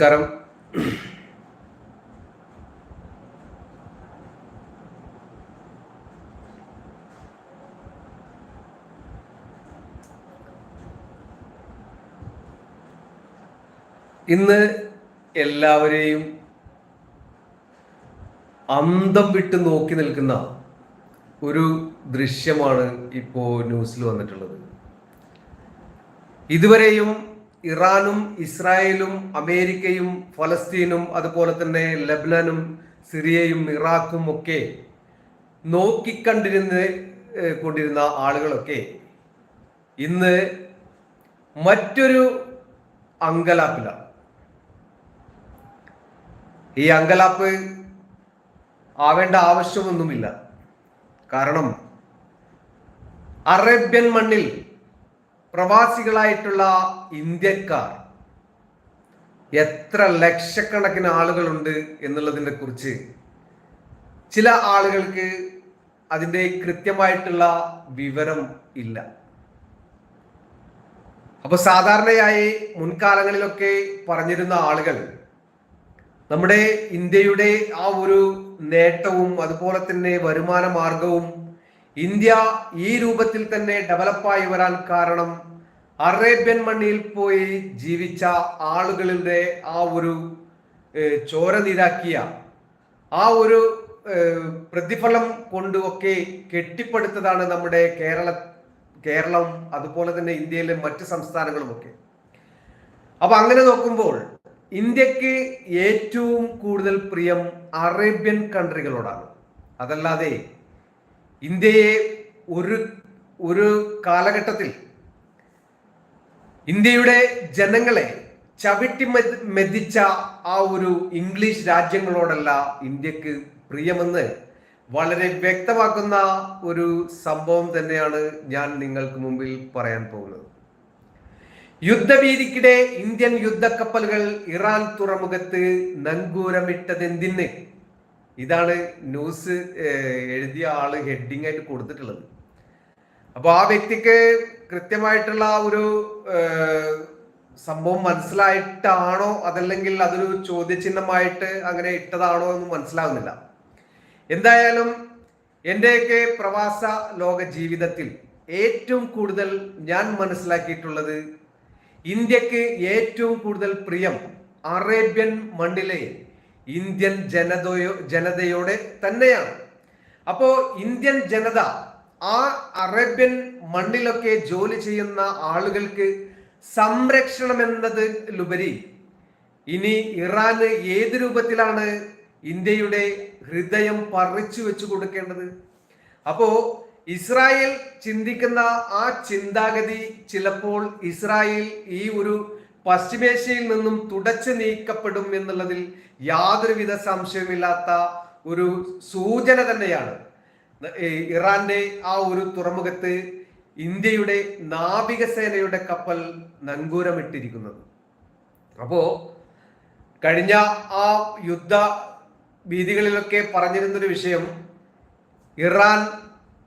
നമസ്കാരം. ഇന്ന് എല്ലാവരെയും അന്തം വിട്ട് നോക്കി നിൽക്കുന്ന ഒരു ദൃശ്യമാണ് ഇപ്പോൾ ന്യൂസിൽ വന്നിട്ടുള്ളത്. ഇതുവരെയും ഇറാനും ഇസ്രായേലും അമേരിക്കയും ഫലസ്തീനും അതുപോലെ തന്നെ ലബ്നനും സിറിയയും ഇറാഖും ഒക്കെ നോക്കിക്കണ്ടിരുന്ന് കൊണ്ടിരുന്ന ആളുകളൊക്കെ ഇന്ന് മറ്റൊരു അങ്കലാപ്പിലാണ് ഈ അങ്കലാപ്പ് ആവേണ്ട ആവശ്യമൊന്നുമില്ല. കാരണം അറേബ്യൻ മണ്ണിൽ പ്രവാസികളായിട്ടുള്ള ഇന്ത്യക്കാർ എത്ര ലക്ഷക്കണക്കിന് ആളുകളുണ്ട് എന്നുള്ളതിനെ കുറിച്ച് ചില ആളുകൾക്ക് അതിന്റെ കൃത്യമായിട്ടുള്ള വിവരം ഇല്ല. അപ്പോൾ സാധാരണയായി മുൻകാലങ്ങളിലൊക്കെ പറഞ്ഞിരുന്ന ആളുകൾ നമ്മുടെ ഇന്ത്യയുടെ ആ ഒരു നേട്ടവും അതുപോലെ തന്നെ വരുമാന മാർഗവും ഇന്ത്യ ഈ രൂപത്തിൽ തന്നെ ഡെവലപ്പായി വരാൻ കാരണം അറേബ്യൻ മണ്ണിൽ പോയി ജീവിച്ച ആളുകളുടെ ആ ഒരു ചോര നീരാക്കിയ ആ ഒരു പ്രതിഫലം കൊണ്ട് ഒക്കെ കെട്ടിപ്പടുത്തതാണ് നമ്മുടെ കേരള കേരളം അതുപോലെ തന്നെ ഇന്ത്യയിലെ മറ്റ് സംസ്ഥാനങ്ങളുമൊക്കെ അപ്പൊ അങ്ങനെ നോക്കുമ്പോൾ ഇന്ത്യയ്ക്ക് ഏറ്റവും കൂടുതൽ പ്രിയം അറേബ്യൻ കൺട്രികളോടാണ് അതല്ലാതെ ഇന്ത്യയെ ഒരു ഒരു കാലഘട്ടത്തിൽ ഇന്ത്യയുടെ ജനങ്ങളെ ചവിട്ടി മെതിച്ച ആ ഒരു ഇംഗ്ലീഷ് രാജ്യങ്ങളോടല്ല ഇന്ത്യയ്ക്ക് പ്രിയമെന്ന് വളരെ വ്യക്തമാക്കുന്ന ഒരു സംഭവം തന്നെയാണ് ഞാൻ നിങ്ങൾക്ക് മുമ്പിൽ പറയാൻ പോകുന്നത്. യുദ്ധഭീതിക്കിടെ ഇന്ത്യൻ യുദ്ധക്കപ്പലുകൾ ഇറാൻ തുറമുഖത്ത് നങ്കൂരമിട്ടതെന്തിന്? ഇതാണ് ന്യൂസ് എഴുതിയ ആൾ ഹെഡിങ് ആയിട്ട് കൊടുത്തിട്ടുള്ളത്. അപ്പോൾ ആ വ്യക്തിക്ക് കൃത്യമായിട്ടുള്ള ഒരു സംഭവം മനസ്സിലായിട്ടാണോ അതല്ലെങ്കിൽ അതൊരു ചോദ്യചിഹ്നമായിട്ട് അങ്ങനെ ഇട്ടതാണോ എന്ന് മനസ്സിലാവുന്നില്ല. എന്തായാലും എന്റെയൊക്കെ പ്രവാസ ലോക ജീവിതത്തിൽ ഏറ്റവും കൂടുതൽ ഞാൻ മനസ്സിലാക്കിയിട്ടുള്ളത് ഇന്ത്യയ്ക്ക് ഏറ്റവും കൂടുതൽ പ്രിയം അറേബ്യൻ മണ്ണിലെ ഇന്ത്യൻ ജനതയോ ജനതയോടെ തന്നെയാണ്. അപ്പോ ഇന്ത്യൻ ജനത ആ അറേബ്യൻ മണ്ണിലൊക്കെ ജോലി ചെയ്യുന്ന ആളുകൾക്ക് സംരക്ഷണം എന്നതിലുപരി ഇനി ഇറാന് ഏത് രൂപത്തിലാണ് ഇന്ത്യയുടെ ഹൃദയം പറിച്ചു വെച്ചു കൊടുക്കേണ്ടത്? അപ്പോ ഇസ്രായേൽ ചിന്തിക്കുന്ന ആ ചിന്താഗതി ചിലപ്പോൾ ഇസ്രായേൽ ഈ ഒരു പശ്ചിമേഷ്യയിൽ നിന്നും തുടച്ചു നീക്കപ്പെടും എന്നുള്ളതിൽ യാതൊരുവിധ സംശയമില്ലാത്ത ഒരു സൂചന തന്നെയാണ്. ഇറാന്റെ ആ ഒരു തുറമുഖത്ത് ഇന്ത്യയുടെ നാവികസേനയുടെ കപ്പൽ നങ്കൂരമിട്ടിരിക്കുന്നത്. അപ്പോ കഴിഞ്ഞ ആ യുദ്ധ ഭീതികളിലൊക്കെ പറഞ്ഞിരുന്നൊരു വിഷയം ഇറാൻ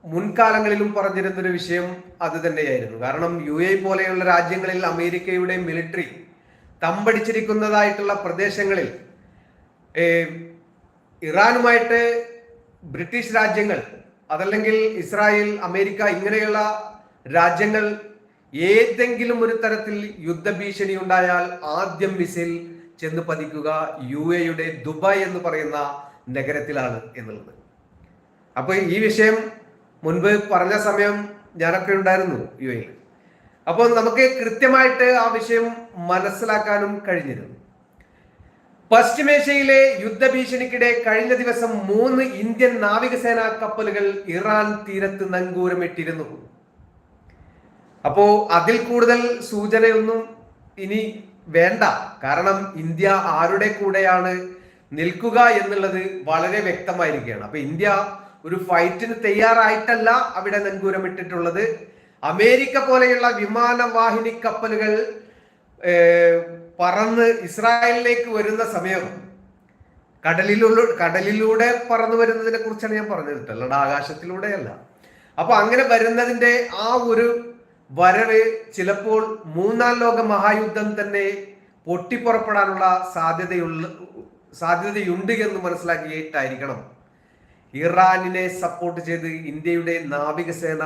മുൻകാലങ്ങളിലും പറഞ്ഞിരുന്നൊരു വിഷയം അത് തന്നെയായിരുന്നു. കാരണം യു എ പോലെയുള്ള രാജ്യങ്ങളിൽ അമേരിക്കയുടെ മിലിറ്ററി തമ്പടിച്ചിരിക്കുന്നതായിട്ടുള്ള പ്രദേശങ്ങളിൽ ഇറാനുമായിട്ട് ബ്രിട്ടീഷ് രാജ്യങ്ങൾ അതല്ലെങ്കിൽ ഇസ്രായേൽ അമേരിക്ക ഇങ്ങനെയുള്ള രാജ്യങ്ങൾ ഏതെങ്കിലും ഒരു തരത്തിൽ യുദ്ധഭീഷണി ഉണ്ടായാൽ ആദ്യം മിസൈൽ ചെന്ന് പതിക്കുക യു എയുടെ ദുബായ് എന്ന് പറയുന്ന നഗരത്തിലാണ് എന്നുള്ളത്. അപ്പോൾ ഈ വിഷയം മുൻപ് പറഞ്ഞ സമയം ഞാനൊക്കെ ഉണ്ടായിരുന്നു യു എയിൽ അപ്പോൾ നമുക്ക് കൃത്യമായിട്ട് ആ വിഷയം മനസ്സിലാക്കാനും കഴിഞ്ഞിരുന്നു. പശ്ചിമേഷ്യയിലെ യുദ്ധഭീഷണിക്കിടെ കഴിഞ്ഞ ദിവസം മൂന്ന് ഇന്ത്യൻ നാവികസേനാ കപ്പലുകൾ ഇറാൻ തീരത്ത് നങ്കൂരമിട്ടിരുന്നു. അപ്പോ അതിൽ കൂടുതൽ സൂചനയൊന്നും ഇനി വേണ്ട. കാരണം ഇന്ത്യ ആരുടെ കൂടെയാണ് നിൽക്കുക എന്നുള്ളത് വളരെ വ്യക്തമായിരിക്കുകയാണ്. അപ്പൊ ഇന്ത്യ ഒരു ഫൈറ്റിന് തയ്യാറായിട്ടല്ല അവിടെ നങ്കൂരമിട്ടിട്ടുള്ളത്. അമേരിക്ക പോലെയുള്ള വിമാനവാഹിനി കപ്പലുകൾ പറന്ന് ഇസ്രായേലിലേക്ക് വരുന്ന സമയം. കടലിലുള്ള കടലിലൂടെ പറന്നു വരുന്നതിനെ കുറിച്ചാണ് ഞാൻ പറഞ്ഞത്. അല്ലാണ്ട് ആകാശത്തിലൂടെയല്ല. അപ്പൊ അങ്ങനെ വരുന്നതിന്റെ ആ ഒരു വരവ് ചിലപ്പോൾ മൂന്നാം ലോക മഹായുദ്ധം തന്നെ പൊട്ടിപ്പുറപ്പെടാനുള്ള സാധ്യതയുള്ള സാധ്യതയുണ്ട് എന്ന് മനസ്സിലാക്കിയിട്ടായിരിക്കണം ഇറാനിനെ സപ്പോർട്ട് ചെയ്ത് ഇന്ത്യയുടെ നാവികസേന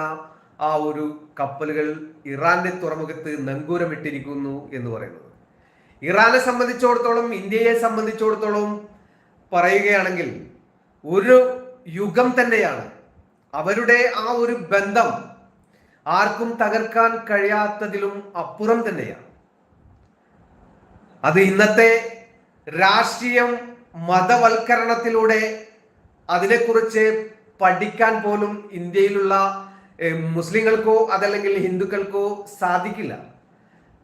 ആ ഒരു കപ്പലുകൾ ഇറാന്റെ തുറമുഖത്ത് നങ്കൂരമിട്ടിരിക്കുന്നു എന്ന് പറയുന്നത്. ഇറാനെ സംബന്ധിച്ചിടത്തോളം ഇന്ത്യയെ സംബന്ധിച്ചിടത്തോളം പറയുകയാണെങ്കിൽ ഒരു യുഗം തന്നെയാണ്. അവരുടെ ആ ഒരു ബന്ധം ആർക്കും തകർക്കാൻ കഴിയാത്തതിലും അപ്പുറം തന്നെയാണ്. അത് ഇന്നത്തെ രാഷ്ട്രീയം മതവൽക്കരണത്തിലൂടെ അതിനെക്കുറിച്ച് പഠിക്കാൻ പോലും ഇന്ത്യയിലുള്ള മുസ്ലിങ്ങൾക്കോ അതല്ലെങ്കിൽ ഹിന്ദുക്കൾക്കോ സാധിക്കില്ല.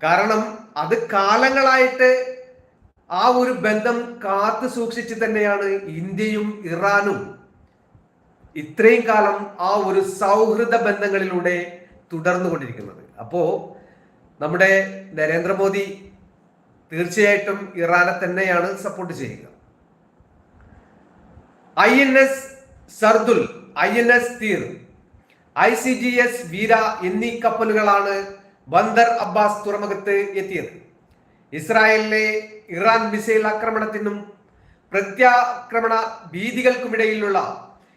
കാരണം അത് കാലങ്ങളായിട്ട് ആ ഒരു ബന്ധം കാത്തു സൂക്ഷിച്ച് തന്നെയാണ് ഇന്ത്യയും ഇറാനും ഇത്രയും കാലം ആ ഒരു സൗഹൃദ ബന്ധങ്ങളിലൂടെ തുടർന്നു കൊണ്ടിരിക്കുന്നത് അപ്പോ നമ്മുടെ നരേന്ദ്രമോദി തീർച്ചയായിട്ടും ഇറാനെ തന്നെയാണ് സപ്പോർട്ട് ചെയ്യുക. I N S Sardul I N S Tir. I C G S Veera എന്നീ കപ്പലുകളാണ് ബന്ദർ അബ്ബാസ് തുറമുഖത്ത് എത്തിയത്. ഇസ്രായേലിലെ ഇറാൻ മിസൈൽ ആക്രമണത്തിനും പ്രത്യാക്രമണ ഭീതികൾക്കുമിടയിലുള്ള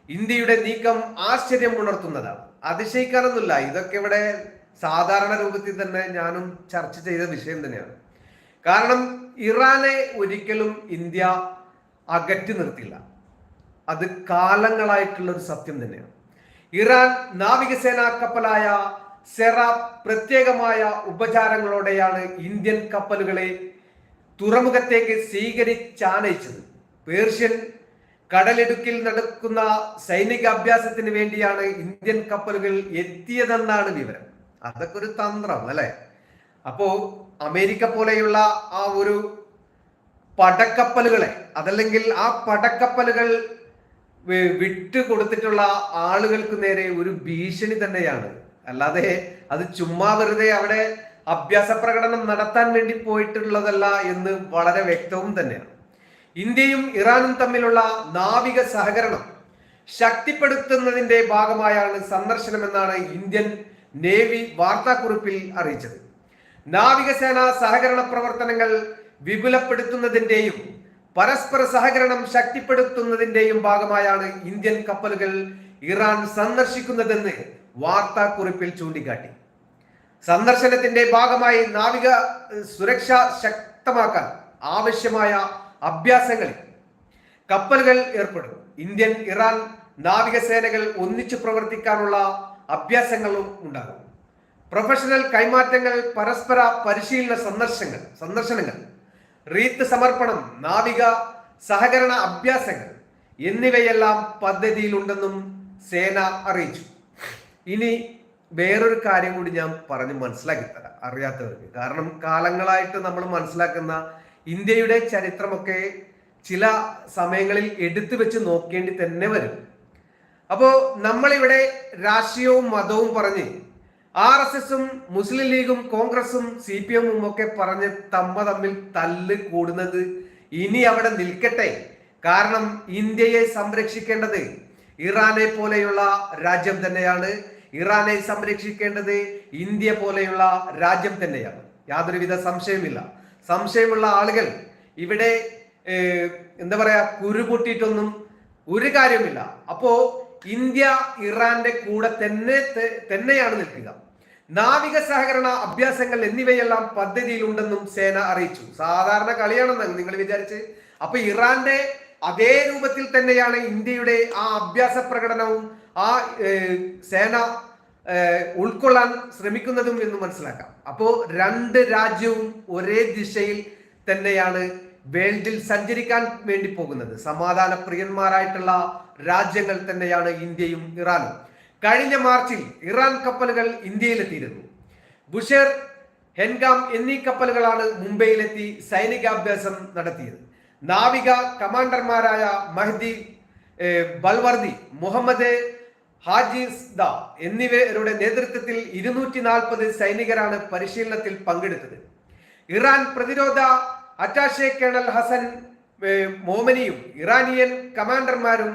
ഇന്ത്യയുടെ നീക്കം ആശ്ചര്യം ഉണർത്തുന്നതാണ് അതിശയിക്കാനൊന്നുമില്ല. ഇതൊക്കെ ഇവിടെ സാധാരണ രൂപത്തിൽ തന്നെ ഞാനും ചർച്ച ചെയ്ത വിഷയം തന്നെയാണ്. കാരണം ഇറാനെ ഒരിക്കലും ഇന്ത്യ അകറ്റി നിർത്തില്ല. അത് കാലങ്ങളായിട്ടുള്ള ഒരു സത്യം തന്നെയാണ്. ഇറാൻ നാവികസേനാ കപ്പലായ സെറ പ്രത്യേകമായ ഉപചാരങ്ങളോടെയാണ് ഇന്ത്യൻ കപ്പലുകളെ തുറമുഖത്തേക്ക് സ്വീകരിച്ചാനയിച്ചത്. പേർഷ്യൻ കടലിടുക്കിൽ നടക്കുന്ന സൈനിക അഭ്യാസത്തിന് വേണ്ടിയാണ് ഇന്ത്യൻ കപ്പലുകൾ എത്തിയതെന്നാണ് വിവരം. അതൊക്കെ ഒരു തന്ത്രം അല്ലെ? അപ്പോ അമേരിക്ക പോലെയുള്ള ആ ഒരു പടക്കപ്പലുകളെ അതല്ലെങ്കിൽ ആ പടക്കപ്പലുകൾ വിട്ടു കൊടുത്തിട്ടുള്ള ആളുകൾക്ക് നേരെ ഒരു ഭീഷണി തന്നെയാണ്. അല്ലാതെ അത് ചുമ്മാ വെറുതെ അവിടെ അഭ്യാസ പ്രകടനം നടത്താൻ വേണ്ടി പോയിട്ടുള്ളതല്ല എന്ന് വളരെ വ്യക്തവും തന്നെയാണ്. ഇന്ത്യയും ഇറാനും തമ്മിലുള്ള നാവിക സഹകരണം ശക്തിപ്പെടുത്തുന്നതിന്റെ ഭാഗമായാണ് സന്ദർശനമെന്നാണ് ഇന്ത്യൻ നേവി വാർത്താക്കുറിപ്പിൽ അറിയിച്ചത്. നാവികസേന സഹകരണ പ്രവർത്തനങ്ങൾ വിപുലപ്പെടുത്തുന്നതിന്റെയും പരസ്പര സഹകരണം ശക്തിപ്പെടുത്തുന്നതിന്റെയും ഭാഗമായാണ് ഇന്ത്യൻ കപ്പലുകൾ ഇറാൻ സന്ദർശിക്കുന്നതെന്ന് വാർത്താക്കുറിപ്പിൽ ചൂണ്ടിക്കാട്ടി. സന്ദർശനത്തിന്റെ ഭാഗമായി നാവിക സുരക്ഷ ശക്തമാക്കാൻ ആവശ്യമായ അഭ്യാസങ്ങളിൽ കപ്പലുകൾ ഏർപ്പെടും. ഇന്ത്യൻ ഇറാൻ നാവികസേനകൾ ഒന്നിച്ചു പ്രവർത്തിക്കാനുള്ള അഭ്യാസങ്ങളും ഉണ്ടാകും. പ്രൊഫഷണൽ കൈമാറ്റങ്ങൾ പരസ്പര പരിശീലന സന്ദർശങ്ങൾ സന്ദർശനങ്ങൾ റീത്ത് സമർപ്പണം നാവിക സഹകരണ അഭ്യാസങ്ങൾ എന്നിവയെല്ലാം പദ്ധതിയിലുണ്ടെന്നും സേന അറിയിച്ചു. ഇനി വേറൊരു കാര്യം കൂടി ഞാൻ പറഞ്ഞ് മനസ്സിലാക്കി തരാം അറിയാത്തവർക്ക്. കാരണം കാലങ്ങളായിട്ട് നമ്മൾ മനസ്സിലാക്കുന്ന ഇന്ത്യയുടെ ചരിത്രമൊക്കെ ചില സമയങ്ങളിൽ എടുത്തു വെച്ച് നോക്കേണ്ടി തന്നെ വരും. അപ്പോ നമ്മളിവിടെ രാഷ്ട്രീയവും മതവും പറഞ്ഞ് ആർ എസ് എസും മുസ്ലിം ലീഗും കോൺഗ്രസും സി പി എമ്മും ഒക്കെ പറഞ്ഞ് തമ്മ തമ്മിൽ തല്ല് കൂടുന്നത് ഇനി അവിടെ നിൽക്കട്ടെ. കാരണം ഇന്ത്യയെ സംരക്ഷിക്കേണ്ടത് ഇറാനെ പോലെയുള്ള രാജ്യം തന്നെയാണ്. ഇറാനെ സംരക്ഷിക്കേണ്ടത് ഇന്ത്യ പോലെയുള്ള രാജ്യം തന്നെയാണ്. യാതൊരുവിധ സംശയമില്ല സംശയമുള്ള ആളുകൾ ഇവിടെ എന്താ പറയാ കുരുപൊട്ടിയിട്ടൊന്നും ഒരു കാര്യമില്ല അപ്പോ ഇന്ത്യ ഇറാന്റെ കൂടെ തന്നെ തന്നെയാണ് നിൽക്കുക. നാവിക സഹകരണ അഭ്യാസങ്ങൾ എന്നിവയെല്ലാം പദ്ധതിയിലുണ്ടെന്നും സേന അറിയിച്ചു. സാധാരണ കളിയാണെന്ന് നിങ്ങൾ വിചാരിച്ച്. അപ്പൊ ഇറാന്റെ അതേ രൂപത്തിൽ തന്നെയാണ് ഇന്ത്യയുടെ ആ അഭ്യാസ പ്രകടനവും ആ സേന ഉൾക്കൊള്ളാൻ ശ്രമിക്കുന്നതും എന്ന് മനസ്സിലാക്കാം. അപ്പോ രണ്ട് രാജ്യവും ഒരേ ദിശയിൽ തന്നെയാണ് വേൾഡിൽ സഞ്ചരിക്കാൻ വേണ്ടി പോകുന്നത്. സമാധാന പ്രിയന്മാരായിട്ടുള്ള രാജ്യങ്ങൾ തന്നെയാണ് ഇന്ത്യയും ഇറാനും. കഴിഞ്ഞ മാർച്ചിൽ ഇറാൻ കപ്പലുകൾ ഇന്ത്യയിലെത്തിയിരുന്നു. ബുഷേർ ഹെൻഗാം എന്നീ കപ്പലുകളാണ് മുംബൈയിലെത്തി സൈനികാഭ്യാസം നടത്തിയത്. നാവിക കമാൻഡർമാരായ മഹ്ദി ബൽവർദി മുഹമ്മദ് ഹാജിസ്ദ എന്നിവരുടെ നേതൃത്വത്തിൽ ഇരുന്നൂറ്റി നാൽപ്പത് സൈനികരാണ് പരിശീലനത്തിൽ പങ്കെടുത്തത്. ഇറാൻ പ്രതിരോധ അറ്റാഷെ കേണൽ ഹസൻ മോമനിയും Iranian കമാൻഡർമാരും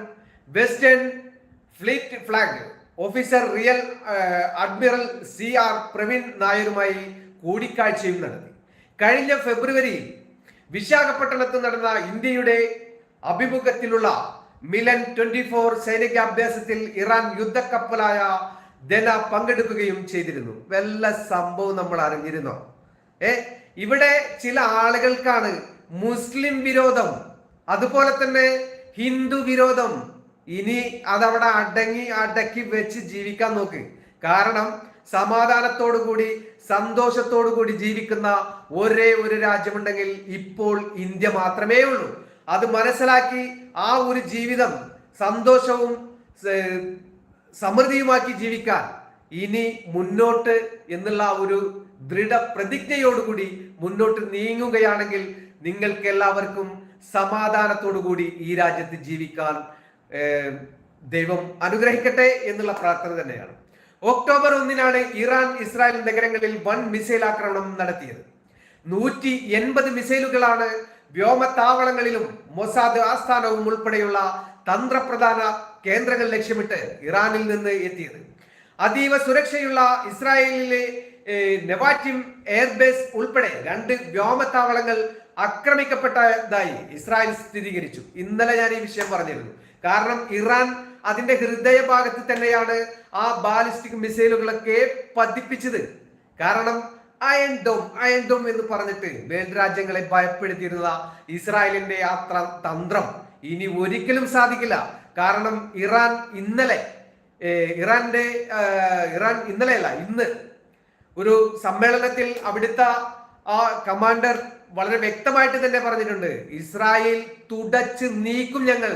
western fleet flag officer rear admiral C R Praveen നായരുമായി കൂടിക്കാഴ്ചയും നടത്തി. കഴിഞ്ഞ ഫെബ്രുവരിയിൽ വിശാഖപട്ടണത്ത് നടന്ന ഇന്ത്യയുടെ അഭിമുഖത്തിലുള്ള മിലൻ ട്വന്റി ഫോർ സൈനികാഭ്യാസത്തിൽ ഇറാൻ യുദ്ധക്കപ്പലായ ദന പങ്കെടുക്കുകയും ചെയ്തിരുന്നു. വല്ല സംഭവം നമ്മൾ അറിഞ്ഞിരുന്നോ? ഏ ഇവിടെ ചില ആളുകൾക്കാണ് മുസ്ലിം വിരോധം അതുപോലെ തന്നെ ഹിന്ദു വിരോധം ഇനി അതവിടെ അടങ്ങി അടക്കി വെച്ച് ജീവിക്കാൻ നോക്ക്. കാരണം സമാധാനത്തോടു കൂടി സന്തോഷത്തോടു കൂടി ജീവിക്കുന്ന ഒരേ ഒരു രാജ്യമുണ്ടെങ്കിൽ ഇപ്പോൾ ഇന്ത്യ മാത്രമേ ഉള്ളൂ. അത് മനസ്സിലാക്കി ആ ഒരു ജീവിതം സന്തോഷവും സമൃദ്ധിയുമാക്കി ജീവിക്കാൻ ഇനി മുന്നോട്ട് എന്നുള്ള ഒരു ദൃഢ പ്രതിജ്ഞയോടുകൂടി മുന്നോട്ട് നീങ്ങുകയാണെങ്കിൽ നിങ്ങൾക്ക് എല്ലാവർക്കും സമാധാനത്തോടു കൂടി ഈ രാജ്യത്ത് ജീവിക്കാൻ ദൈവം അനുഗ്രഹിക്കട്ടെ എന്നുള്ള പ്രാർത്ഥന തന്നെയാണ്. ഒക്ടോബർ ഒന്നിനാണ് ഇറാൻ ഇസ്രായേൽ നഗരങ്ങളിൽ വൻ മിസൈൽ ആക്രമണം നടത്തിയത്. നൂറ്റി എൺപത് മിസൈലുകളാണ് വ്യോമത്താവളങ്ങളിലും മൊസാദ് ആസ്ഥാനവും ഉൾപ്പെടെയുള്ള തന്ത്രപ്രധാന കേന്ദ്രങ്ങൾ ലക്ഷ്യമിട്ട് ഇറാനിൽ നിന്ന് എത്തിയത്. അതീവ സുരക്ഷയുള്ള ഇസ്രായേലിലെ നെവാറ്റിം എയർബേസ് ഉൾപ്പെടെ രണ്ട് വ്യോമത്താവളങ്ങൾ ആക്രമിക്കപ്പെട്ടതായി ഇസ്രായേൽ സ്ഥിരീകരിച്ചു. ഇന്നലെ ഞാൻ ഈ വിഷയം പറഞ്ഞിരുന്നു. കാരണം ഇറാൻ അതിന്റെ ഹൃദയഭാഗത്ത് തന്നെയാണ് ആ ബാലിസ്റ്റിക് മിസൈലുകളൊക്കെ പതിപ്പിച്ചത്. കാരണം അയൺ ഡോം അയൺ ഡോം എന്ന് പറഞ്ഞിട്ട് വേൾഡ് രാജ്യങ്ങളെ ഭയപ്പെടുത്തിയിരുന്ന ഇസ്രായേലിന്റെ ആ തന്ത്രം. ഇനി ഒരിക്കലും സാധിക്കില്ല. കാരണം ഇറാൻ ഇന്നലെ ഇറാന്റെ ഇറാൻ ഇന്നലെയല്ല ഇന്ന് ഒരു സമ്മേളനത്തിൽ അവിടുത്തെ ആ കമാൻഡർ വളരെ വ്യക്തമായിട്ട് തന്നെ പറഞ്ഞിട്ടുണ്ട് ഇസ്രായേൽ തുടച്ച് നീക്കും ഞങ്ങൾ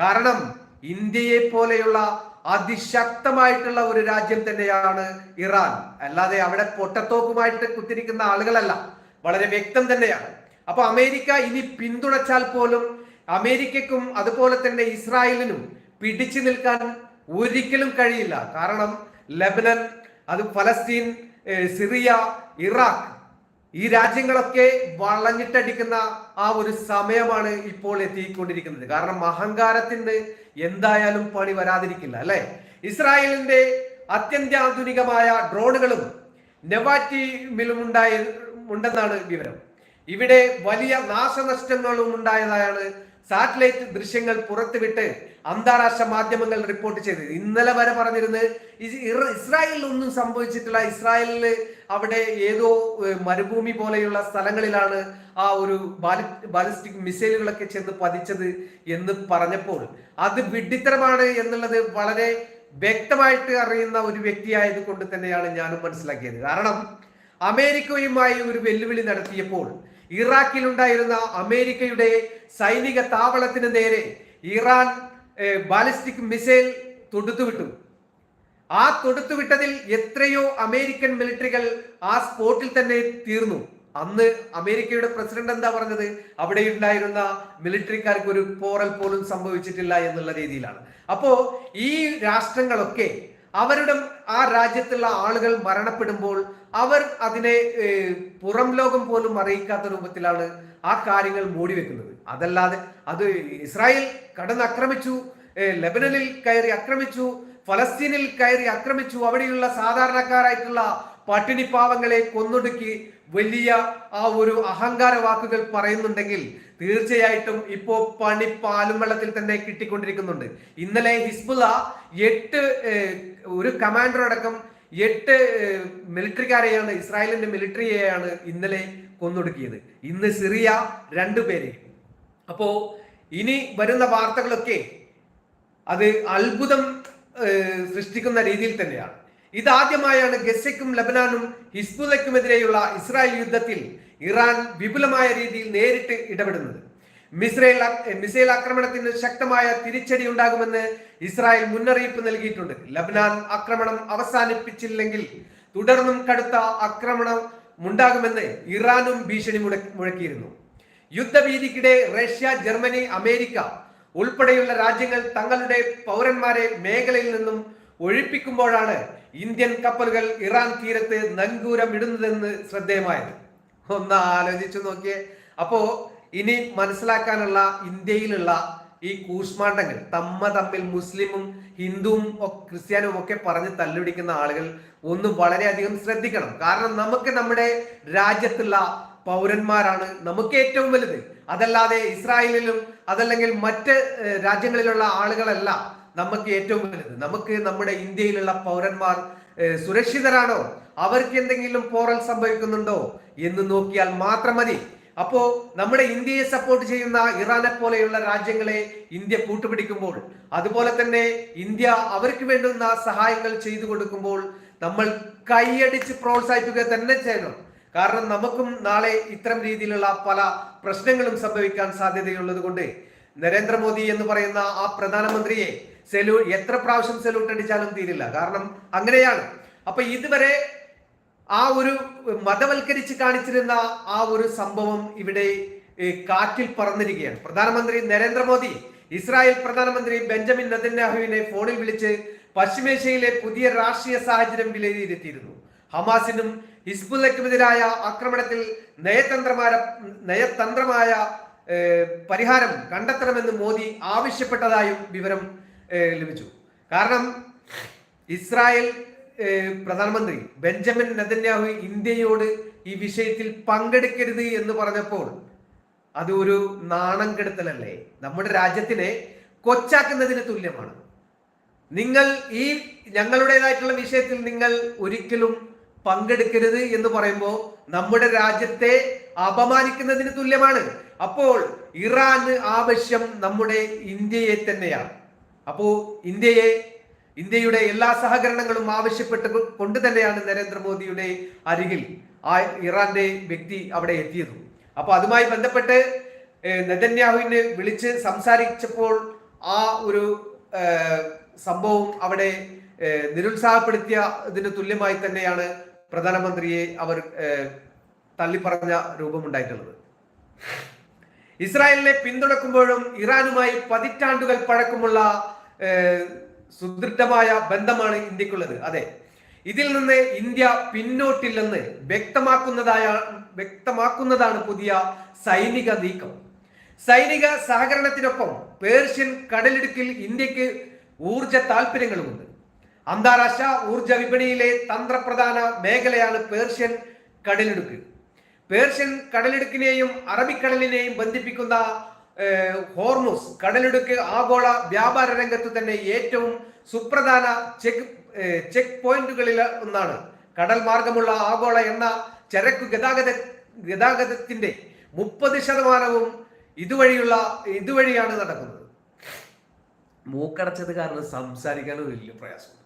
കാരണം ഇന്ത്യയെ പോലെയുള്ള അതിശക്തമായിട്ടുള്ള ഒരു രാജ്യം തന്നെയാണ് ഇറാൻ. അല്ലാതെ അവിടെ പൊട്ടത്തോക്കുമായിട്ട് കുത്തിരിക്കുന്ന ആളുകളല്ല വളരെ വ്യക്തം തന്നെയാണ്. അപ്പൊ അമേരിക്ക ഇനി പിന്തുണച്ചാൽ പോലും അമേരിക്കക്കും അതുപോലെ തന്നെ ഇസ്രായേലിനും പിടിച്ചു നിൽക്കാൻ ഒരിക്കലും കഴിയില്ല. കാരണം ലെബനൻ അത് ഫലസ്തീൻ സിറിയ ഇറാഖ് ഈ രാജ്യങ്ങളൊക്കെ വളഞ്ഞിട്ടടിക്കുന്ന ആ ഒരു സമയമാണ് ഇപ്പോൾ എത്തിക്കൊണ്ടിരിക്കുന്നത്. കാരണം അഹങ്കാരത്തിന് എന്തായാലും പണി വരാതിരിക്കില്ല അല്ലെ? ഇസ്രായേലിന്റെ അത്യന്താധുനികമായ ഡ്രോണുകളും നെവാറ്റിമിലും ഉണ്ടായ ഉണ്ടെന്നാണ് വിവരം. ഇവിടെ വലിയ നാശനഷ്ടങ്ങളും ഉണ്ടായതായാണ് സാറ്റലൈറ്റ് ദൃശ്യങ്ങൾ പുറത്തുവിട്ട് അന്താരാഷ്ട്ര മാധ്യമങ്ങൾ റിപ്പോർട്ട് ചെയ്തത് ഇന്നലെ വരെ പറഞ്ഞിരുന്നത് ഇസ്രായേലിൽ ഒന്നും സംഭവിച്ചിട്ടില്ല. ഇസ്രായേലിൽ അവിടെ ഏതോ മരുഭൂമി പോലെയുള്ള സ്ഥലങ്ങളിലാണ് ആ ഒരു ബാലി- ബാലിസ്റ്റിക് മിസൈലുകളൊക്കെ ചെന്ന് പതിച്ചത് എന്ന് പറഞ്ഞപ്പോൾ. അത് വിഡിത്തരമാണ് എന്നുള്ളത് വളരെ വ്യക്തമായിട്ട് അറിയുന്ന ഒരു വ്യക്തിയായത് കൊണ്ട് തന്നെയാണ് ഞാനും മനസ്സിലാക്കിയത്. കാരണം അമേരിക്കയുമായി ഒരു വെല്ലുവിളി നടത്തിയപ്പോൾ ഇറാഖിലുണ്ടായിരുന്ന അമേരിക്കയുടെ സൈനിക താവളത്തിന് നേരെ ഇറാൻ ബാലിസ്റ്റിക് മിസൈൽ തൊടുത്തുവിട്ടു ആ തൊടുത്തുവിട്ടതിൽ എത്രയോ അമേരിക്കൻ മിലിറ്ററികൾ ആ സ്പോട്ടിൽ തന്നെ തീർന്നു. അന്ന് അമേരിക്കയുടെ പ്രസിഡന്റ് എന്താ പറഞ്ഞത്? അവിടെ ഉണ്ടായിരുന്ന മിലിറ്ററിക്കാർക്ക് ഒരു പോറൽ പോലും സംഭവിച്ചിട്ടില്ല എന്നുള്ള രീതിയിലാണ്. അപ്പോ ഈ രാഷ്ട്രങ്ങളൊക്കെ അവരുടെ ആ രാജ്യത്തുള്ള ആളുകൾ മരണപ്പെടുമ്പോൾ അവർ അതിനെ പുറം ലോകം പോലും അറിയിക്കാത്ത രൂപത്തിലാണ് ആ കാര്യങ്ങൾ മൂടി വെക്കുന്നത്. അതല്ലാതെ അത് ഇസ്രായേൽ കടന്നാക്രമിച്ചു ലെബനനിൽ കയറി ആക്രമിച്ചു ഫലസ്തീനിൽ കയറി ആക്രമിച്ചു അവിടെയുള്ള സാധാരണക്കാരായിട്ടുള്ള പട്ടിണി പാവങ്ങളെ കൊന്നൊടുക്കി വലിയ ആ ഒരു അഹങ്കാര വാക്കുകൾ പറയുന്നുണ്ടെങ്കിൽ തീർച്ചയായിട്ടും ഇപ്പോ പണി പാലും വെള്ളത്തിൽ തന്നെ കിട്ടിക്കൊണ്ടിരിക്കുന്നുണ്ട്. ഇന്നലെ ഹിസ്ബുല എട്ട് ഒരു കമാൻഡർ അടക്കം എട്ട് മിലിറ്ററിക്കാരെയാണ് ഇസ്രായേലിന്റെ മിലിറ്ററിയെയാണ് ഇന്നലെ കൊന്നൊടുക്കിയത്. ഇന്ന് സിറിയ രണ്ടു പേരെ. അപ്പോ ഇനി വരുന്ന വാർത്തകളൊക്കെ അത് അത്ഭുതം സൃഷ്ടിക്കുന്ന രീതിയിൽ തന്നെയാണ്. ഇതാദ്യമായാണ് ഗസയ്ക്കും ലബനാനും ഹിസ്ബുലയ്ക്കുമെതിരെയുള്ള ഇസ്രായേൽ യുദ്ധത്തിൽ ഇറാൻ വിപുലമായ രീതിയിൽ നേരിട്ട് ഇടപെടുന്നത്. മിസ്രൈൽ മിസൈൽ ആക്രമണത്തിന് ശക്തമായ തിരിച്ചടി ഉണ്ടാകുമെന്ന് ഇസ്രായേൽ മുന്നറിയിപ്പ് നൽകിയിട്ടുണ്ട്. ലബനാൻ ആക്രമണം അവസാനിപ്പിച്ചില്ലെങ്കിൽ തുടർന്നും കടുത്ത ആക്രമണം ഉണ്ടാകുമെന്ന് ഇറാനും ഭീഷണി മുഴക്കിയിരുന്നു. യുദ്ധഭീതിക്കിടെ റഷ്യ ജർമ്മനി അമേരിക്ക ഉൾപ്പെടെയുള്ള രാജ്യങ്ങൾ തങ്ങളുടെ പൗരന്മാരെ മേഖലയിൽ നിന്നും ഒഴിപ്പിക്കുമ്പോഴാണ് ഇന്ത്യൻ കപ്പലുകൾ ഇറാൻ തീരത്ത് നങ്കൂരം ഇടുന്നതെന്ന് ശ്രദ്ധേയമായത്. ഒന്ന് ആലോചിച്ചു നോക്കിയേ. അപ്പോ ഇനി മനസ്സിലാക്കാനുള്ള ഇന്ത്യയിലുള്ള ഈ കൂഷ്മാണ്ഡങ്ങൾ തമ്മ തമ്മിൽ മുസ്ലിമും ഹിന്ദുവും ക്രിസ്ത്യാനും ഒക്കെ പറഞ്ഞ് തല്ലുപിടിക്കുന്ന ആളുകൾ ഒന്ന് വളരെയധികം ശ്രദ്ധിക്കണം. കാരണം നമുക്ക് നമ്മുടെ രാജ്യത്തുള്ള പൗരന്മാരാണ് നമുക്ക് ഏറ്റവും വലുത്. അതല്ലാതെ ഇസ്രായേലിലും അതല്ലെങ്കിൽ മറ്റ് രാജ്യങ്ങളിലുള്ള ആളുകളല്ല നമുക്ക് ഏറ്റവും വലുത്. നമുക്ക് നമ്മുടെ ഇന്ത്യയിലുള്ള പൗരന്മാർ സുരക്ഷിതരാണോ? അവർക്ക് എന്തെങ്കിലും പോറൽ സംഭവിക്കുന്നുണ്ടോ എന്ന് നോക്കിയാൽ മാത്രം മതി. അപ്പോ നമ്മുടെ ഇന്ത്യയെ സപ്പോർട്ട് ചെയ്യുന്ന ഇറാനെ പോലെയുള്ള രാജ്യങ്ങളെ ഇന്ത്യ കൂട്ടുപിടിക്കുമ്പോൾ അതുപോലെ തന്നെ ഇന്ത്യ അവർക്ക് വേണ്ടുന്ന സഹായങ്ങൾ ചെയ്തു കൊടുക്കുമ്പോൾ നമ്മൾ കൈയടിച്ച് പ്രോത്സാഹിപ്പിക്കുക തന്നെ ചെയ്യണം. കാരണം നമുക്കും നാളെ ഇത്തരം രീതിയിലുള്ള പല പ്രശ്നങ്ങളും സംഭവിക്കാൻ സാധ്യതയുള്ളത് കൊണ്ട് നരേന്ദ്രമോദി എന്ന് പറയുന്ന ആ പ്രധാനമന്ത്രിയെ സെലൂ എത്ര പ്രാവശ്യം സെലൂട്ട് അടിച്ചാലും തീരില്ല. കാരണം അങ്ങനെയാണ്. അപ്പൊ ഇതുവരെ ആ ഒരു മതവൽക്കരിച്ച് കാണിച്ചിരുന്ന ആ ഒരു സംഭവം ഇവിടെ കാറ്റിൽ പറന്നിരിക്കുകയാണ്. പ്രധാനമന്ത്രി നരേന്ദ്രമോദി ഇസ്രായേൽ പ്രധാനമന്ത്രി ബെഞ്ചമിൻ നെതന്യാഹുവിനെ ഫോണിൽ വിളിച്ച് പശ്ചിമേഷ്യയിലെ പുതിയ രാഷ്ട്രീയ സാഹചര്യം വിലയിരുത്തിയിരുന്നു. ഹമാസിനും ഹിസ്ബുല്ലക്കുമെതിരായ ആക്രമണത്തിൽ നയതന്ത്രമായ നയതന്ത്രമായ പരിഹാരം കണ്ടെത്തണമെന്ന് മോദി ആവശ്യപ്പെട്ടതായും വിവരം ലഭിച്ചു. കാരണം ഇസ്രായേൽ പ്രധാനമന്ത്രി ബെഞ്ചമിൻ നെതന്യാഹു ഇന്ത്യയോട് ഈ വിഷയത്തിൽ പങ്കെടുക്കരുത് എന്ന് പറഞ്ഞപ്പോൾ അത് ഒരു നാണം കെടുത്തലല്ലേ? നമ്മുടെ രാജ്യത്തിനെ കൊച്ചാക്കുന്നതിന് തുല്യമാണ്. നിങ്ങൾ ഈ ഞങ്ങളുടേതായിട്ടുള്ള വിഷയത്തിൽ നിങ്ങൾ ഒരിക്കലും പങ്കെടുക്കരുത് എന്ന് പറയുമ്പോൾ നമ്മുടെ രാജ്യത്തെ അപമാനിക്കുന്നതിന് തുല്യമാണ്. അപ്പോൾ ഇറാന് ആവശ്യം നമ്മുടെ ഇന്ത്യയെ തന്നെയാണ്. അപ്പോ ഇന്ത്യയെ ഇന്ത്യയുടെ എല്ലാ സഹകരണങ്ങളും ആവശ്യപ്പെട്ട് കൊണ്ട് തന്നെയാണ് നരേന്ദ്രമോദിയുടെ അരികിൽ ആ ഇറാന്റെ വ്യക്തി അവിടെ എത്തിയത്. അപ്പൊ അതുമായി ബന്ധപ്പെട്ട് നെതന്യാഹുവിനെ വിളിച്ച് സംസാരിച്ചപ്പോൾ ആ ഒരു സംഭവം അവിടെ ഏഹ്, നിരുത്സാഹപ്പെടുത്തിയ ഇതിന് തുല്യമായി തന്നെയാണ് പ്രധാനമന്ത്രിയെ അവർ തള്ളിപ്പറഞ്ഞ രൂപമുണ്ടായിട്ടുള്ളത്. ഇസ്രായേലിനെ പിന്തുണക്കുമ്പോഴും ഇറാനുമായി പതിറ്റാണ്ടുകൾ പഴക്കമുള്ള സുദൃഢമായ ബന്ധമാണ് ഇന്ത്യക്കുള്ളത്. അതെ. ഇതിൽ നിന്ന് ഇന്ത്യ പിന്നോട്ടില്ലെന്ന് വ്യക്തമാക്കുന്നതായ വ്യക്തമാക്കുന്നതാണ് പുതിയ സൈനിക നീക്കം. സൈനിക സഹകരണത്തിനൊപ്പം പേർഷ്യൻ കടലിടുക്കിൽ ഇന്ത്യയ്ക്ക് ഊർജ താല്പര്യങ്ങളുമുണ്ട് അന്താരാഷ്ട്ര ഊർജ വിപണിയിലെ തന്ത്രപ്രധാന മേഖലയാണ് പേർഷ്യൻ കടലിടുക്ക്. പേർഷ്യൻ കടലിടുക്കിനെയും അറബിക്കടലിനെയും ബന്ധിപ്പിക്കുന്ന ഹോർമുസ് കടലിടുക്ക് ആഗോള വ്യാപാര രംഗത്ത് തന്നെ ഏറ്റവും സുപ്രധാന ചെക്ക് ചെക്ക് പോയിന്റുകളിൽ ഒന്നാണ്. കടൽ മാർഗമുള്ള ആഗോള എണ്ണ ചരക്ക് ഗതാഗത ഗതാഗതത്തിന്റെ മുപ്പത് ശതമാനവും ഇതുവഴിയുള്ള ഇതുവഴിയാണ് നടക്കുന്നത്. മൂക്കടച്ചത് കാരണം സംസാരിക്കാനും വലിയ പ്രയാസമുണ്ട്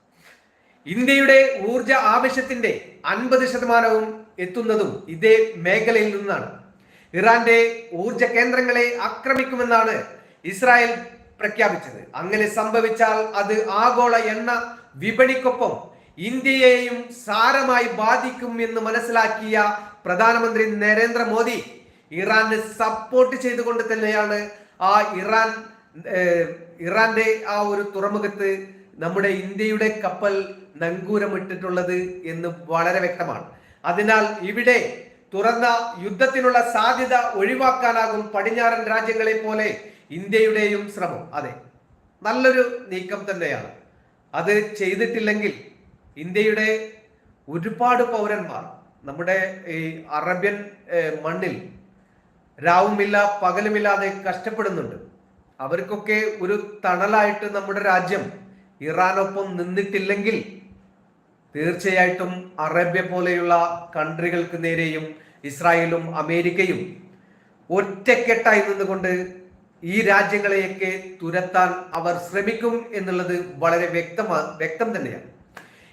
ഇന്ത്യയുടെ ഊർജ ആവശ്യത്തിന്റെ അൻപത് ശതമാനവും എത്തുന്നതും ഇതേ മേഖലയിൽ നിന്നാണ്. ഇറാന്റെ ഊർജ കേന്ദ്രങ്ങളെ ആക്രമിക്കുമെന്നാണ് ഇസ്രായേൽ പ്രഖ്യാപിച്ചത്. അങ്ങനെ സംഭവിച്ചാൽ അത് ആഗോള എണ്ണ വിപണിക്കൊപ്പം ഇന്ത്യയെയും സാരമായി ബാധിക്കും എന്ന് മനസ്സിലാക്കിയ പ്രധാനമന്ത്രി നരേന്ദ്രമോദി ഇറാന് സപ്പോർട്ട് ചെയ്തുകൊണ്ട് തന്നെയാണ് ആ ഇറാൻ ഇറാന്റെ ആ ഒരു തുറമുഖത്ത് നമ്മുടെ ഇന്ത്യയുടെ കപ്പൽ നങ്കൂരമിട്ടിട്ടുള്ളത് എന്ന് വളരെ വ്യക്തമാണ്. അതിനാൽ ഇവിടെ തുറന്ന യുദ്ധത്തിനുള്ള സാധ്യത ഒഴിവാക്കാനാകും പടിഞ്ഞാറൻ രാജ്യങ്ങളെ പോലെ ഇന്ത്യയുടെയും ശ്രമം. അതെ നല്ലൊരു നീക്കം തന്നെയാണ്. അത് ചെയ്തിട്ടില്ലെങ്കിൽ ഇന്ത്യയുടെ ഒരുപാട് പൗരന്മാർ നമ്മുടെ ഈ അറബ്യൻ മണ്ണിൽ രാവുമില്ല പകലുമില്ലാതെ കഷ്ടപ്പെടുന്നുണ്ട്. അവർക്കൊക്കെ ഒരു തണലായിട്ട് നമ്മുടെ രാജ്യം ഇറാനൊപ്പം നിന്നിട്ടില്ലെങ്കിൽ തീർച്ചയായിട്ടും അറേബ്യ പോലെയുള്ള കൺട്രികൾക്ക് നേരെയും ഇസ്രായേലും അമേരിക്കയും ഒറ്റക്കെട്ടായി നിന്നുകൊണ്ട് ഈ രാജ്യങ്ങളെയൊക്കെ തുരത്താൻ അവർ ശ്രമിക്കും എന്നുള്ളത് വളരെ വ്യക്തമാ വ്യക്തം തന്നെയാണ്.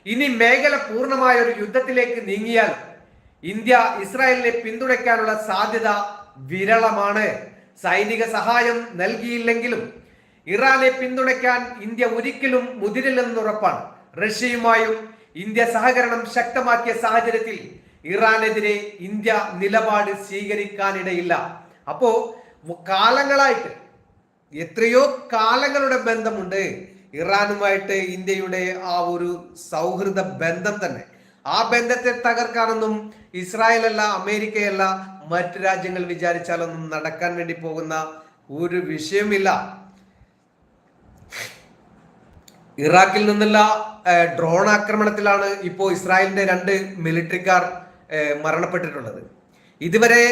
ഇനി മേഖല പൂർണമായ ഒരു യുദ്ധത്തിലേക്ക് നീങ്ങിയാൽ ഇന്ത്യ ഇസ്രായേലിനെ പിന്തുണയ്ക്കാനുള്ള സാധ്യത വിരളമാണ്. സൈനിക സഹായം നൽകിയില്ലെങ്കിലും ഇറാനെ പിന്തുണയ്ക്കാൻ ഇന്ത്യ ഒരിക്കലും മുതിരില്ലെന്നുറപ്പാണ്. റഷ്യയുമായും ഇന്ത്യ സഹകരണം ശക്തമാക്കിയ സാഹചര്യത്തിൽ ഇറാനെതിരെ ഇന്ത്യ നിലപാട് സ്വീകരിക്കാനിടയില്ല. അപ്പോ കാലങ്ങളായിട്ട് എത്രയോ കാലങ്ങളുടെ ബന്ധമുണ്ട് ഇറാനുമായിട്ട് ഇന്ത്യയുടെ ആ ഒരു സൗഹൃദ ബന്ധം തന്നെ. ആ ബന്ധത്തെ തകർക്കാനൊന്നും ഇസ്രായേലല്ല അമേരിക്കയല്ല മറ്റു രാജ്യങ്ങൾ വിചാരിച്ചാലൊന്നും നടക്കാൻ വേണ്ടി പോകുന്ന ഒരു വിഷയമില്ല ഇറാഖിൽ നിന്നുള്ള ഡ്രോൺ ആക്രമണത്തിലാണ് ഇപ്പോൾ ഇസ്രായേലിന്റെ രണ്ട് മിലിറ്ററിക്കാർ മരണപ്പെട്ടിട്ടുള്ളത്. ഇതുവരെ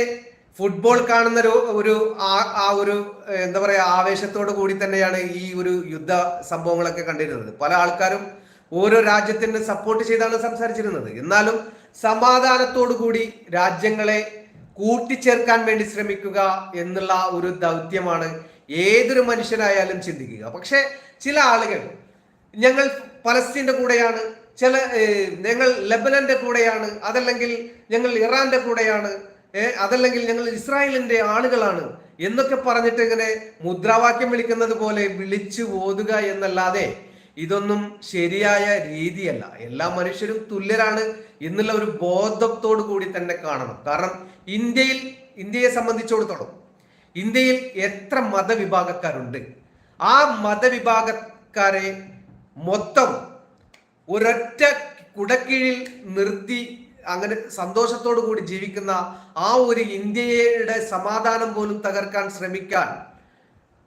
ഫുട്ബോൾ കാണുന്ന ഒരു ആ ഒരു എന്താ പറയുക ആവേശത്തോട് കൂടി തന്നെയാണ് ഈ ഒരു യുദ്ധ സംഭവങ്ങളൊക്കെ കണ്ടിരുന്നത്. പല ആൾക്കാരും ഓരോ രാജ്യത്തിന് സപ്പോർട്ട് ചെയ്താണ് സംസാരിച്ചിരുന്നത്. എന്നാലും സമാധാനത്തോടു കൂടി രാജ്യങ്ങളെ കൂട്ടിച്ചേർക്കാൻ വേണ്ടി ശ്രമിക്കുക എന്നുള്ള ഒരു ദൗത്യമാണ് ഏതൊരു മനുഷ്യനായാലും ചിന്തിക്കുക. പക്ഷേ ചില ആളുകൾ ഞങ്ങൾ പലസ്തീന്റെ കൂടെയാണ് ചില ഞങ്ങൾ ലബനന്റെ കൂടെയാണ് അതല്ലെങ്കിൽ ഞങ്ങൾ ഇറാന്റെ കൂടെയാണ് അതല്ലെങ്കിൽ ഞങ്ങൾ ഇസ്രായേലിന്റെ ആളുകളാണ് എന്നൊക്കെ പറഞ്ഞിട്ട് ഇങ്ങനെ മുദ്രാവാക്യം വിളിക്കുന്നത് പോലെ വിളിച്ചു ഓതുക എന്നല്ലാതെ ഇതൊന്നും ശരിയായ രീതിയല്ല. എല്ലാ മനുഷ്യരും തുല്യരാണ് എന്നുള്ള ഒരു ബോധത്തോടു കൂടി തന്നെ കാണണം. കാരണം ഇന്ത്യയിൽ ഇന്ത്യയെ സംബന്ധിച്ചിടത്തോളം ഇന്ത്യയിൽ എത്ര മതവിഭാഗക്കാരുണ്ട്? ആ മതവിഭാഗക്കാരെ മൊത്തം ഒരൊറ്റ കുടക്കീഴിൽ നിർത്തി അങ്ങനെ സന്തോഷത്തോടു കൂടി ജീവിക്കുന്ന ആ ഒരു ഇന്ത്യയുടെ സമാധാനം പോലും തകർക്കാൻ ശ്രമിക്കാൻ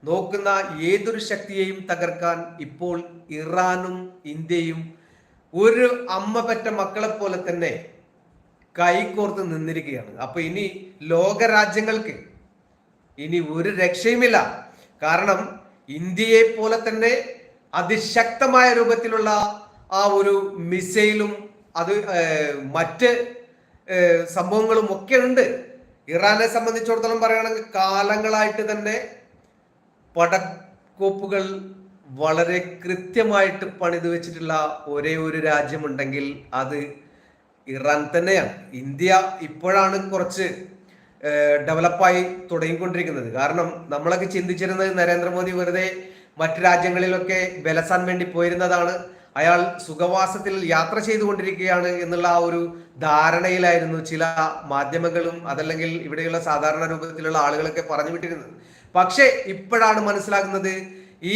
നോക്കുന്ന ഏതൊരു ശക്തിയെയും തകർക്കാൻ ഇപ്പോൾ ഇറാനും ഇന്ത്യയും ഒരു അമ്മ പെറ്റ മക്കളെ പോലെ തന്നെ കൈകോർത്ത് നിന്നിരിക്കുകയാണ്. അപ്പൊ ഇനി ലോകരാജ്യങ്ങൾക്ക് ഇനി ഒരു രക്ഷയുമില്ല. കാരണം ഇന്ത്യയെ പോലെ തന്നെ അതിശക്തമായ രൂപത്തിലുള്ള ആ ഒരു മിസൈലും അത് മറ്റ് സംഭവങ്ങളും ഒക്കെ ഉണ്ട് ഇറാനെ സംബന്ധിച്ചിടത്തോളം പറയുകയാണെങ്കിൽ കാലങ്ങളായിട്ട് തന്നെ പടക്കോപ്പുകൾ വളരെ കൃത്യമായിട്ട് പണിത് വെച്ചിട്ടുള്ള ഒരേ ഒരു രാജ്യമുണ്ടെങ്കിൽ അത് ഇറാൻ തന്നെയാണ്. ഇന്ത്യ ഇപ്പോഴാണ് കുറച്ച് ഡെവലപ്പായി തുടങ്ങിക്കൊണ്ടിരിക്കുന്നത്. കാരണം നമ്മളൊക്കെ ചിന്തിച്ചിരുന്നത് നരേന്ദ്രമോദി വെറുതെ മറ്റു രാജ്യങ്ങളിലൊക്കെ വിലസാൻ വേണ്ടി പോയിരുന്നതാണ്. അയാൾ സുഖവാസത്തിൽ യാത്ര ചെയ്തുകൊണ്ടിരിക്കുകയാണ് എന്നുള്ള ആ ഒരു ധാരണയിലായിരുന്നു ചില മാധ്യമങ്ങളും അതല്ലെങ്കിൽ ഇവിടെയുള്ള സാധാരണ രൂപത്തിലുള്ള ആളുകളൊക്കെ പറഞ്ഞു വിട്ടിരുന്നത്. പക്ഷേ ഇപ്പോഴാണ് മനസ്സിലാകുന്നത്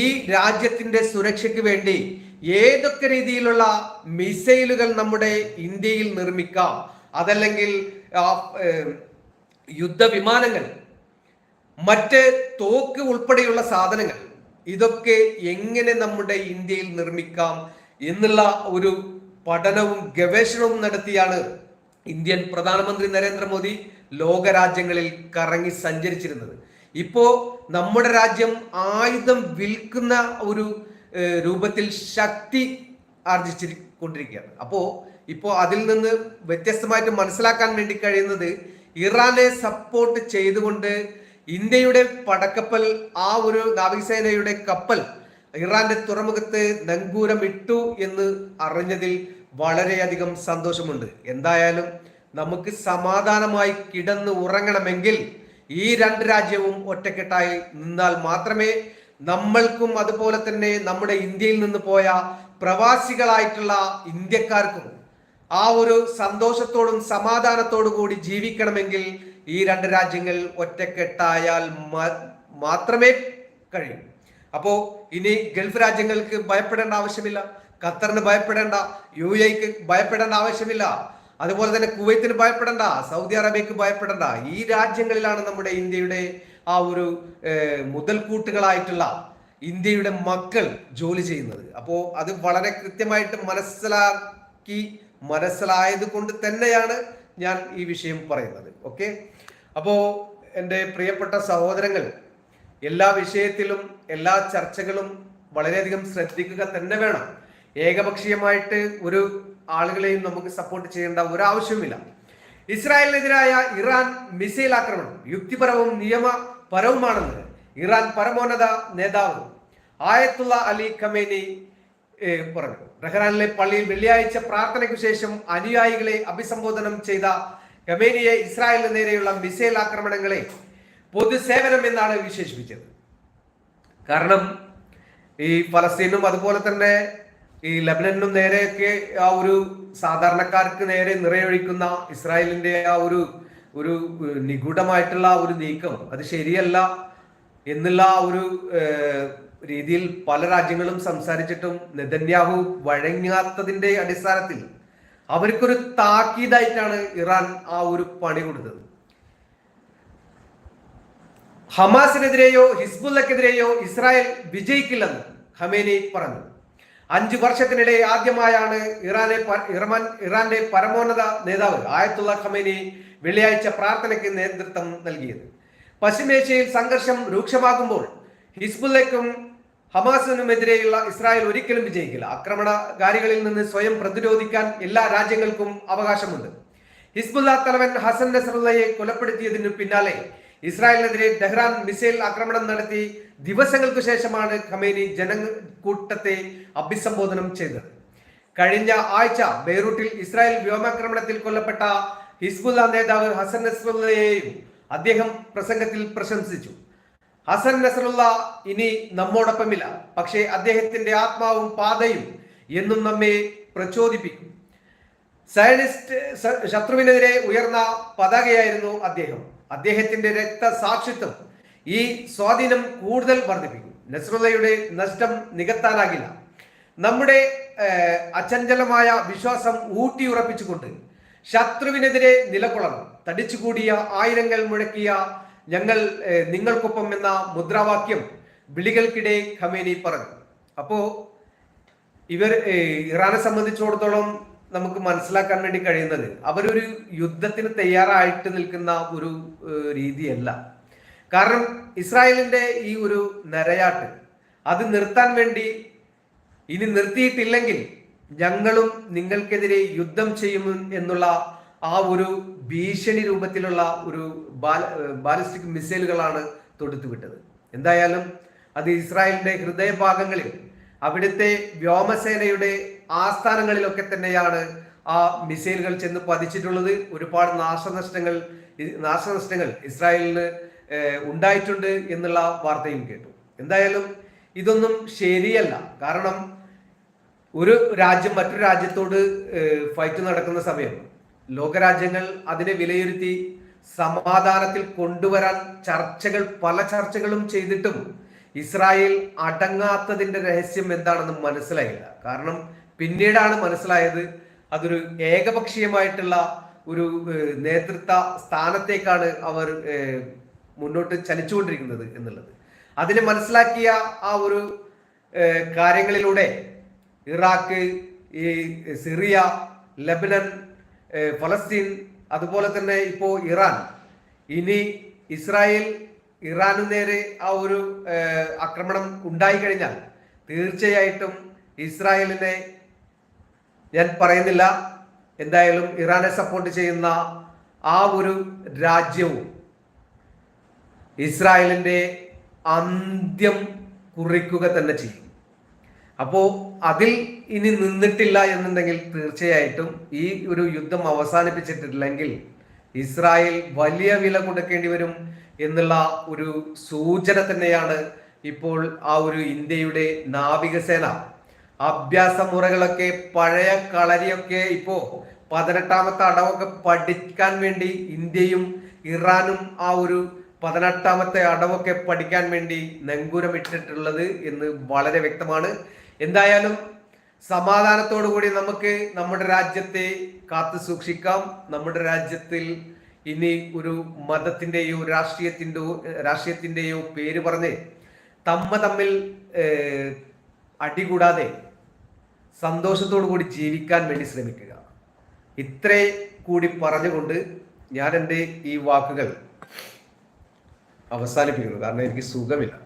ഈ രാജ്യത്തിന്റെ സുരക്ഷയ്ക്ക് വേണ്ടി ഏതൊക്കെ രീതിയിലുള്ള മിസൈലുകൾ നമ്മുടെ ഇന്ത്യയിൽ നിർമ്മിക്കാം. അതല്ലെങ്കിൽ യുദ്ധവിമാനങ്ങൾ മറ്റ് തോക്ക് ഉൾപ്പെടെയുള്ള സാധനങ്ങൾ ഇതൊക്കെ എങ്ങനെ നമ്മുടെ ഇന്ത്യയിൽ നിർമ്മിക്കാം എന്നുള്ള ഒരു പഠനവും ഗവേഷണവും നടത്തിയാണ് ഇന്ത്യൻ പ്രധാനമന്ത്രി നരേന്ദ്രമോദി ലോകരാജ്യങ്ങളിൽ കറങ്ങി സഞ്ചരിച്ചിരുന്നത്. ഇപ്പോ നമ്മുടെ രാജ്യം ആയുധം വിൽക്കുന്ന ഒരു രൂപത്തിൽ ശക്തി ആർജിച്ചിക്കൊണ്ടിരിക്കുകയാണ് അപ്പോ ഇപ്പോ അതിൽ നിന്ന് വ്യത്യസ്തമായിട്ട് മനസ്സിലാക്കാൻ വേണ്ടി കഴിയുന്നത് ഇറാനെ സപ്പോർട്ട് ചെയ്തുകൊണ്ട് ഇന്ത്യയുടെ പടക്കപ്പൽ ആ ഒരു നാവികസേനയുടെ കപ്പൽ ഇറാന്റെ തുറമുഖത്ത് നങ്കൂരം ഇട്ടു എന്ന് അറിഞ്ഞതിൽ വളരെയധികം സന്തോഷമുണ്ട്. എന്തായാലും നമുക്ക് സമാധാനമായി കിടന്ന് ഉറങ്ങണമെങ്കിൽ ഈ രണ്ട് രാജ്യവും ഒറ്റക്കെട്ടായി നിന്നാൽ മാത്രമേ നമ്മൾക്കും അതുപോലെ തന്നെ നമ്മുടെ ഇന്ത്യയിൽ നിന്ന് പോയ പ്രവാസികളായിട്ടുള്ള ഇന്ത്യക്കാർക്കും ആ ഒരു സന്തോഷത്തോടും സമാധാനത്തോടു കൂടി ജീവിക്കണമെങ്കിൽ ഈ രണ്ട് രാജ്യങ്ങൾ ഒറ്റക്കെട്ടായാൽ മാത്രമേ കഴിയൂ. അപ്പോ ഇനി ഗൾഫ് രാജ്യങ്ങൾക്ക് ഭയപ്പെടേണ്ട ആവശ്യമില്ല. ഖത്തറിന് ഭയപ്പെടേണ്ട യു എക്ക് ഭയപ്പെടേണ്ട ആവശ്യമില്ല. അതുപോലെ തന്നെ കുവൈത്തിന് ഭയപ്പെടേണ്ട സൗദി അറേബ്യക്ക് ഭയപ്പെടേണ്ട. ഈ രാജ്യങ്ങളിലാണ് നമ്മുടെ ഇന്ത്യയുടെ ആ ഒരു മുതൽക്കൂട്ടുകളായിട്ടുള്ള ഇന്ത്യയുടെ മക്കൾ ജോലി ചെയ്യുന്നത്. അപ്പോൾ അത് വളരെ കൃത്യമായിട്ട് മനസ്സിലാക്കി മനസ്സിലായത് കൊണ്ട് തന്നെയാണ് ഞാൻ ഈ വിഷയം പറയുന്നത്. ഓക്കെ? അപ്പോൾ എന്റെ പ്രിയപ്പെട്ട സഹോദരങ്ങൾ എല്ലാ വിഷയത്തിലും എല്ലാ ചർച്ചകളും വളരെയധികം ശ്രദ്ധിക്കുക തന്നെ വേണം. ഏകപക്ഷീയമായിട്ട് ഒരു ആളുകളെയും നമുക്ക് സപ്പോർട്ട് ചെയ്യേണ്ട ഒരാവശ്യവുമില്ല. ഇസ്രായേലിനെതിരായ ഇറാൻ മിസൈൽ ആക്രമണം യുക്തിപരവും നിയമപരവുമാണെന്ന് ഇറാൻ പരമോന്നത നേതാവ് ആയത്തുള്ള അലി ഖമേനി പറഞ്ഞു. ടെഹ്റാനിലെ പള്ളിയിൽ വെള്ളിയാഴ്ച പ്രാർത്ഥനയ്ക്കു ശേഷം അനുയായികളെ അഭിസംബോധനം ചെയ്ത ഖമേനിയെ ഇസ്രായേലിന് നേരെയുള്ള മിസൈൽ ആക്രമണങ്ങളെ പൊതുസേവനം എന്നാണ് വിശേഷിപ്പിച്ചത്. കാരണം ഈ ഫലസ്തീനും അതുപോലെ തന്നെ ഈ ലബനനും നേരെയൊക്കെ ആ ഒരു സാധാരണക്കാർക്ക് നേരെ നിറയൊഴിക്കുന്ന ഇസ്രായേലിന്റെ ആ ഒരു ഒരു നിഗൂഢമായിട്ടുള്ള ഒരു നീക്കം അത് ശരിയല്ല എന്നുള്ള ഒരു രീതിയിൽ പല രാജ്യങ്ങളും സംസാരിച്ചിട്ടും നെതന്യാഹു വഴങ്ങാത്തതിന്റെ അടിസ്ഥാനത്തിൽ അവർക്കൊരു താക്കീതായിട്ടാണ് ഇറാൻ ആ ഒരു പണി കൊടുത്തത്. ഹമാസിനെതിരെയോ ഹിസ്ബുല്ലക്കെതിരെയോ ഇസ്രായേൽ വിജയിക്കില്ലെന്ന് ഹമേനി പറഞ്ഞു. അഞ്ച് വർഷത്തിനിടെ ആദ്യമായാണ് ഇറാനെ ഇറമാൻ ഇറാന്റെ പരമോന്നത നേതാവ് ആയത്തുള്ള ഖമേനി വെള്ളിയാഴ്ച പ്രാർത്ഥനയ്ക്ക് നേതൃത്വം നൽകിയത്. പശ്ചിമേഷ്യയിൽ സംഘർഷം രൂക്ഷമാകുമ്പോൾ ഹിസ്ബുല്ലയ്ക്കും ഹമാസിനുമെതിരെയുള്ള ഇസ്രായേൽ ഒരിക്കലും വിജയിക്കില്ല. ആക്രമണകാരികളിൽ നിന്ന് സ്വയം പ്രതിരോധിക്കാൻ എല്ലാ രാജ്യങ്ങൾക്കും അവകാശമുണ്ട്. ഹിസ്ബുല്ല തലവൻ ഹസൻ നസറുള്ളയെ കൊലപ്പെടുത്തിയതിനു പിന്നാലെ ഇസ്രായേലിനെതിരെ ടെഹ്റാൻ മിസൈൽ ആക്രമണം നടത്തി ദിവസങ്ങൾക്ക് ശേഷമാണ് ഖമേനി ജനകൂട്ടത്തെ അഭിസംബോധനം ചെയ്തത്. കഴിഞ്ഞ ആഴ്ച ബെയ്റൂട്ടിൽ ഇസ്രായേൽ വ്യോമാക്രമണത്തിൽ കൊല്ലപ്പെട്ട ഹിസ്ബുല്ല നേതാവ് ഹസൻ നസറുല്ലയെയും അദ്ദേഹം പ്രസംഗത്തിൽ പ്രശംസിച്ചു. ഹസൻ നസറുള്ള ഇനി നമ്മോടൊപ്പമില്ല. പക്ഷേ അദ്ദേഹത്തിന്റെ ആത്മാവും പാതയും എന്നും നമ്മെ പ്രചോദിപ്പിക്കും. സയനിസ്റ്റ് ശത്രുവിനെതിരെ ഉയർന്ന പതാകയായിരുന്നു അദ്ദേഹം. അദ്ദേഹത്തിന്റെ രക്തസാക്ഷിത്വം ഈ സ്വാധീനം കൂടുതൽ വർദ്ധിപ്പിക്കും. നസറുള്ളയുടെ നഷ്ടം നികത്താനാകില്ല. നമ്മുടെ അചഞ്ചലമായ വിശ്വാസം ഊട്ടിയുറപ്പിച്ചുകൊണ്ട് ശത്രുവിനെതിരെ നിലകൊള്ളണം. തടിച്ചുകൂടിയ ആയിരങ്ങൾ മുഴക്കിയ ഞങ്ങൾ നിങ്ങൾക്കൊപ്പം എന്ന മുദ്രാവാക്യം വിളികൾക്കിടെ ഖമേനി പറഞ്ഞു. അപ്പോ ഇവർ ഇറാനെ സംബന്ധിച്ചിടത്തോളം നമുക്ക് മനസ്സിലാക്കാൻ വേണ്ടി കഴിയുന്നത് അവരൊരു യുദ്ധത്തിന് തയ്യാറായിട്ട് നിൽക്കുന്ന ഒരു രീതിയല്ല. കാരണം ഇസ്രായേലിന്റെ ഈ ഒരു നരയാട്ട് അത് നിർത്താൻ വേണ്ടി ഇനി നിർത്തിയിട്ടില്ലെങ്കിൽ ഞങ്ങളും നിങ്ങൾക്കെതിരെ യുദ്ധം ചെയ്യും എന്നുള്ള ആ ഒരു ഭീഷണി രൂപത്തിലുള്ള ഒരു ബാല ബാലിസ്റ്റിക് മിസൈലുകളാണ് തൊടുത്തുവിട്ടത് എന്തായാലും അത് ഇസ്രായേലിന്റെ ഹൃദയഭാഗങ്ങളിൽ അവിടുത്തെ വ്യോമസേനയുടെ ആസ്ഥാനങ്ങളിലൊക്കെ തന്നെയാണ് ആ മിസൈലുകൾ ചെന്ന് പതിച്ചിട്ടുള്ളത്. ഒരുപാട് നാശനഷ്ടങ്ങൾ നാശനഷ്ടങ്ങൾ ഇസ്രായേലിന് ഉണ്ടായിട്ടുണ്ട് എന്നുള്ള വാർത്തയും കേട്ടു. എന്തായാലും ഇതൊന്നും ശരിയല്ല. കാരണം ഒരു രാജ്യം മറ്റൊരു രാജ്യത്തോട് ഫൈറ്റ് നടക്കുന്ന സമയം ലോകരാജ്യങ്ങൾ അതിനെ വിലയിരുത്തി സമാധാനത്തിൽ കൊണ്ടുവരാൻ ചർച്ചകൾ പല ചർച്ചകളും ചെയ്തിട്ടും ഇസ്രായേൽ അടങ്ങാത്തതിന്റെ രഹസ്യം എന്താണെന്ന് മനസ്സിലായില്ല. കാരണം പിന്നീടാണ് മനസ്സിലായത് അതൊരു ഏകപക്ഷീയമായിട്ടുള്ള ഒരു നേതൃത്വ സ്ഥാനത്തേക്കാണ് അവർ മുന്നോട്ട് ചലിച്ചുകൊണ്ടിരിക്കുന്നത് എന്നുള്ളത്. അതിനെ മനസ്സിലാക്കിയ ആ ഒരു കാര്യങ്ങളിലൂടെ ഇറാഖ് ഈ സിറിയ ലബനൻ ഫലസ്തീൻ അതുപോലെ തന്നെ ഇപ്പോൾ ഇറാൻ. ഇനി ഇസ്രായേൽ ഇറാനു നേരെ ആ ഒരു ആക്രമണം ഉണ്ടായി കഴിഞ്ഞാൽ തീർച്ചയായിട്ടും ഇസ്രായേലിനെ ഞാൻ പറയുന്നില്ല. എന്തായാലും ഇറാനെ സപ്പോർട്ട് ചെയ്യുന്ന ആ ഒരു രാജ്യവും ഇസ്രായേലിന്റെ അന്ത്യം കുറിക്കുക തന്നെ ചെയ്യും. അപ്പോ അതിൽ ഇനി നിന്നിട്ടില്ല എന്നുണ്ടെങ്കിൽ തീർച്ചയായിട്ടും ഈ ഒരു യുദ്ധം അവസാനിപ്പിച്ചിട്ടില്ലെങ്കിൽ ഇസ്രായേൽ വലിയ വില കൊടുക്കേണ്ടി വരും എന്നുള്ള ഒരു സൂചന തന്നെയാണ് ഇപ്പോൾ ആ ഒരു ഇന്ത്യയുടെ നാവികസേന. അഭ്യാസ മുറകളൊക്കെ പഴയ കളരിയൊക്കെ ഇപ്പോ പതിനെട്ടാമത്തെ അടവൊക്കെ പഠിക്കാൻ വേണ്ടി ഇന്ത്യയും ഇറാനും ആ ഒരു പതിനെട്ടാമത്തെ അടവൊക്കെ പഠിക്കാൻ വേണ്ടി നങ്കൂരമിട്ടിട്ടുള്ളത് എന്ന് വളരെ വ്യക്തമാണ്. എന്തായാലും സമാധാനത്തോടു കൂടി നമുക്ക് നമ്മുടെ രാജ്യത്തെ കാത്തു സൂക്ഷിക്കാം. നമ്മുടെ രാജ്യത്തിൽ ഇനി ഒരു മതത്തിന്റെയോ രാഷ്ട്രീയത്തിന്റെയോ രാഷ്ട്രീയത്തിന്റെയോ പേര് പറഞ്ഞ് തമ്മ തമ്മിൽ അടികൂടാതെ സന്തോഷത്തോടു കൂടി ജീവിക്കാൻ വേണ്ടി ശ്രമിക്കുക. ഇത്രേ കൂടി പറഞ്ഞുകൊണ്ട് ഞാൻ എന്റെ ഈ വാക്കുകൾ അവസാനിപ്പിക്കുന്നു. കാരണം എനിക്ക് സുഖമില്ല.